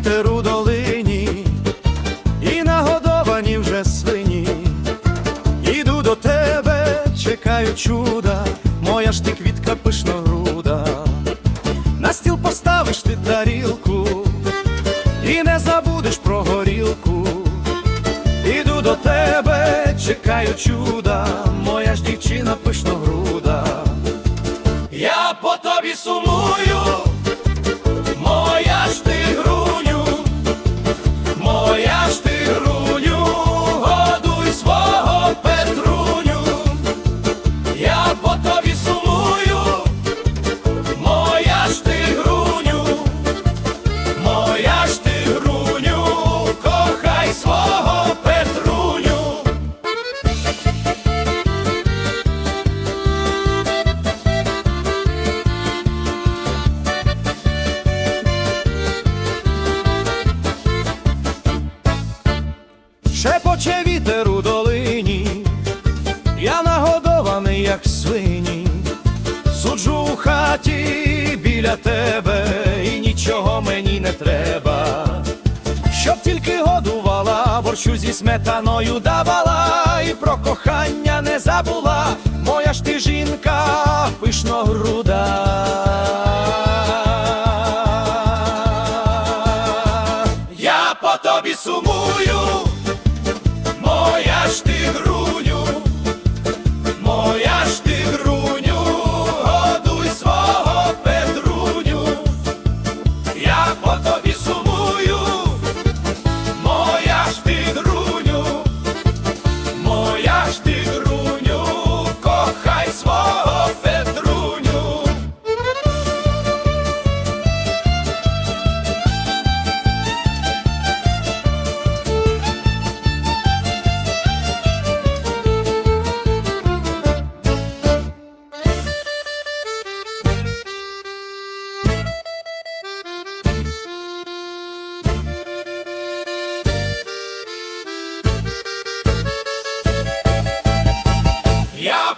Вітер у долині, і нагодовані вже свині. Іду до тебе, чекаю чуда, моя ж ти квітка пишногруда. На стіл поставиш ти тарілку, і не забудеш про горілку. Іду до тебе, чекаю чуда, моя ж дівчина пишногруда. Я по тобі сумую, Шепоче вітер у долині, я нагодований, як свині, суджу у хаті біля тебе, і нічого мені не треба, щоб тільки годувала, борщу зі сметаною давала, і про кохання не забула, моя ж ти жінка пишногруда. Я по тобі сумую, моя ж ти груню,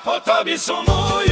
Я по тобі сумую,